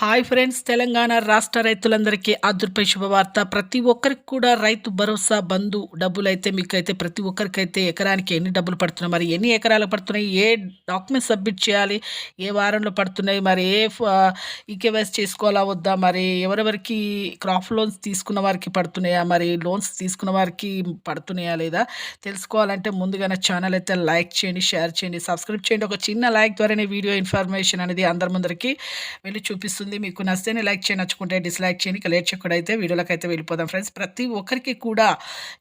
Hi friends Telangana రాష్ట్ర రైతులందరికీ అదృపై శుభవార్త. ప్రతి ఒక్కరికి కూడా రైతు భరోసా బంధు డబ్బులు అయితే మీకు అయితే ప్రతి ఒక్కరికైతే ఎకరానికి ఎన్ని డబ్బులు పడుతున్నాయి మరి ఎన్ని ఎకరాలు పడుతున్నాయి ఏ డాక్యుమెంట్స్ సబ్మిట్ చేయాలి ఏ వారంలో పడుతున్నాయి మరి ఏ ఈకేవైస్ చేసుకోవాలా వద్దా మరి ఎవరెవరికి క్రాప్ లోన్స్ తీసుకున్న వారికి పడుతున్నాయా మరి లోన్స్ తీసుకున్న వారికి పడుతున్నాయా లేదా తెలుసుకోవాలంటే ముందుగానే ఛానల్ అయితే లైక్ చేయండి షేర్ చేయండి సబ్స్క్రైబ్ చేయండి. ఒక చిన్న లైక్ ద్వారానే వీడియో ఇన్ఫర్మేషన్ అనేది అందరి ముందరికి వెళ్ళి చూపిస్తుంది. మీకు నచ్చితేనే లైక్ చేయండి నచ్చుకుంటే డిస్లైక్ చేయండి. ఇక లేట్ చేయకుండా అయితే అయితే వెళ్ళిపోదాం ఫ్రెండ్స్. ప్రతి ఒక్కరికి కూడా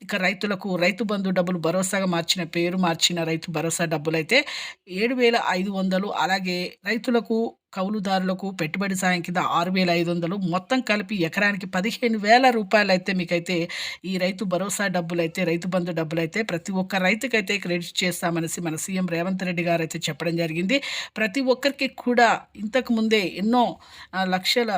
ఇక రైతులకు రైతు బంధు డబ్బులు భరోసాగా మార్చిన పేరు మార్చిన రైతు భరోసా డబ్బులు అయితే ఏడు వేల ఐదు వందలు అలాగే రైతులకు కౌలుదారులకు పెట్టుబడి సాయం కింద ఆరు వేల ఐదు వందలు మొత్తం కలిపి ఎకరానికి పదిహేను వేల రూపాయలు అయితే మీకైతే ఈ రైతు భరోసా డబ్బులు అయితే రైతు బంధు డబ్బులు అయితే ప్రతి ఒక్క రైతుకైతే క్రెడిట్ చేస్తామనేసి మన సీఎం రేవంత్ రెడ్డి గారు అయితే చెప్పడం జరిగింది. ప్రతి ఒక్కరికి కూడా ఇంతకు ముందే ఎన్నో లక్షల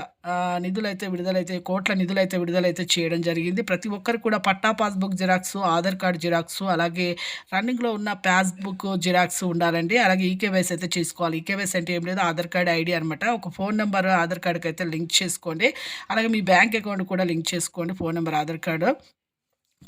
నిధులైతే విడుదలైతే కోట్ల నిధులైతే విడుదలైతే చేయడం జరిగింది. ప్రతి ఒక్కరు కూడా పట్టా passbook xerox Aadhaar card xerox అలాగే రన్నింగ్లో ఉన్న పాస్బుక్ జిరాక్స్ ఉండాలండి. అలాగే ఈకేవైస్ అయితే చేసుకోవాలి. ఈకేవైస్ అంటే ఏం లేదు ఆధార్ కార్డ్ ఐడి అనమాట ఒక ఫోన్ నెంబర్ ఆధార్ కార్డుకి అయితే లింక్ చేసుకోండి. అలాగే మీ బ్యాంక్ అకౌంట్ కూడా లింక్ చేసుకోండి ఫోన్ నెంబర్ ఆధార్ కార్డు.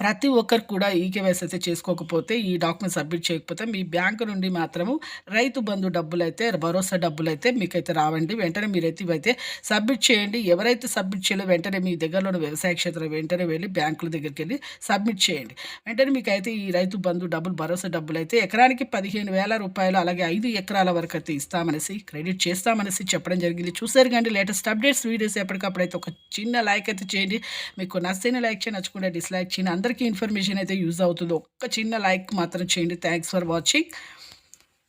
ప్రతి ఒక్కరు కూడా ఈకేవైస్ అయితే చేసుకోకపోతే ఈ డాక్యుమెంట్ సబ్మిట్ చేయకపోతే మీ బ్యాంకు నుండి మాత్రము రైతు బంధు డబ్బులు అయితే భరోసా డబ్బులు అయితే మీకైతే రావండి. వెంటనే మీరైతే ఇవైతే సబ్మిట్ చేయండి. ఎవరైతే సబ్మిట్ చేయలేదో వెంటనే మీ దగ్గరలోని వ్యవసాయ క్షేత్రం వెంటనే వెళ్ళి బ్యాంకుల దగ్గరికి వెళ్ళి సబ్మిట్ చేయండి. వెంటనే మీకు అయితే ఈ రైతు బంధు డబ్బులు భరోసా డబ్బులు అయితే ఎకరానికి పదిహేను వేల రూపాయలు అలాగే ఐదు ఎకరాల వరకు అయితే ఇస్తామనేసి క్రెడిట్ చేస్తామనేసి చెప్పడం జరిగింది. చూసారు కానీ లేటెస్ట్ అప్డేట్స్ వీడియోస్ ఎప్పటికప్పుడు అయితే ఒక చిన్న లైక్ అయితే చేయండి. మీకు నచ్చితే లైక్ చేయండి నచ్చుకుంటే డిస్లైక్ చేయండి. అందరికీ ఇన్ఫర్మేషన్ అయితే యూజ్ అవుతుంది ఒక్క చిన్న లైక్ మాత్రం చేయండి థ్యాంక్స్ ఫర్ వాచింగ్